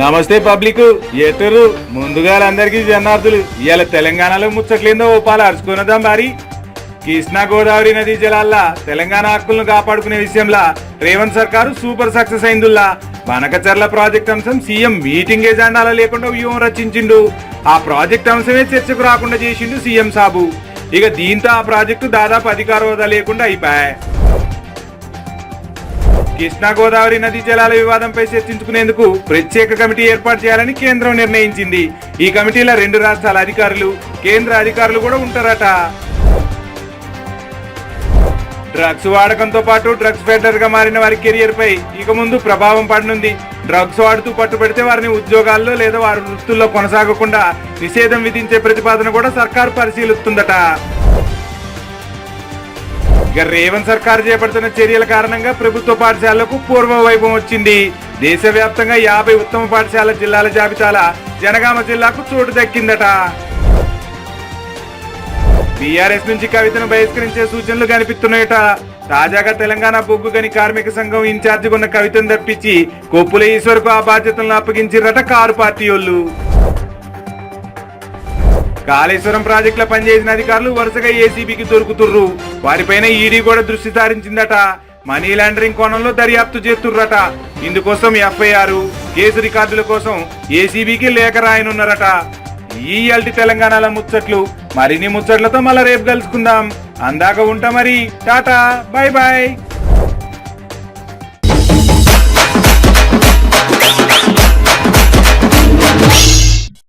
నమస్తే పబ్లిక్. ఎటరు ముందుగా అందరికీ జనార్దులు. ఇవాళ తెలంగాణలో ముచ్చట్లేందో ఓ పాలు అరుచుకున్నదాం మరి. కృష్ణా గోదావరి నదీ జలాల్లా తెలంగాణ హక్కులను కాపాడుకునే విషయంలో రేవంత్ సర్కారు సూపర్ సక్సెస్ అయిందిల్లా బనకచర్ల ప్రాజెక్ట్ అంశం సీఎం మీటింగ్ ఎజెండాలో లేకుండా వ్యూహం రచించిండు. ఆ ప్రాజెక్ట్ అంశమే చర్చకు రాకుండా చేసిండు సీఎం సాబు. ఇక దీంతో ఆ ప్రాజెక్టు దాదాపు అధికార హోదా లేకుండా అయిపోయాయి. కృష్ణా గోదావరి నదీ జలాల వివాదంపై చర్చించుకునేందుకు ప్రత్యేక కమిటీ ఏర్పాటు చేయాలని కేంద్రం నిర్ణయించింది. ఈ కమిటీలో రెండు రాష్ట్రాల అధికారులు కేంద్ర అధికారులు కూడా ఉంటారట. డ్రగ్స్ వాడకంతో పాటు డ్రగ్స్ ఫెడర్గా మారిన వారి కెరియర్ పై ఇక ముందు ప్రభావం పడనుంది. డ్రగ్స్ వాడుతూ పట్టుబడితే వారిని ఉద్యోగాల్లో లేదా వారి వృత్తుల్లో కొనసాగకుండా నిషేధం విధించే ప్రతిపాదన కూడా సర్కారు పరిశీలిస్తుందట. ఇక రేవంత్ సర్కారు చేపడుతున్న చర్యల కారణంగా ప్రభుత్వ పాఠశాలలకు పూర్వ వైభవం వచ్చింది. దేశవ్యాప్తంగా యాభై ఉత్తమ పాఠశాల జిల్లాల జాబితాల జనగామ జిల్లాకు చోటు దక్కిందట. బీఆర్ఎస్ నుంచి కవితను బహిష్కరించే సూచనలు కనిపిస్తున్నాయట. తాజాగా తెలంగాణ బొగ్గు గని కార్మిక సంఘం ఇన్ఛార్జిగా ఉన్న కవితను తప్పించి కొప్పుల ఈశ్వర్కు ఆ బాధ్యతలను అప్పగించారట కారు పార్టీ వాళ్ళు కాళేశ్వరం ప్రాజెక్టులో పనిచేసిన అధికారులు వరుసగా ఏసీబీకి దొరుకుతుర్రు. వారిపైన ఈడీ కూడా దృష్టి సారించిందట. మనీ లాండరింగ్ కోణంలో దర్యాప్తు చేస్తుర్రట. ఇందుకోసం ఎఫ్ఐఆర్ కేసు రికార్డుల కోసం ఏసీబీకి లేఖ రాయనున్నారట. ఈ అల్టి తెలంగాణలో ముచ్చట్లు. మరిన్ని ముచ్చట్లతో మళ్ళా రేపు కలుసుకుందాం. అందాక ఉంటా మరి. టాటా. Bye bye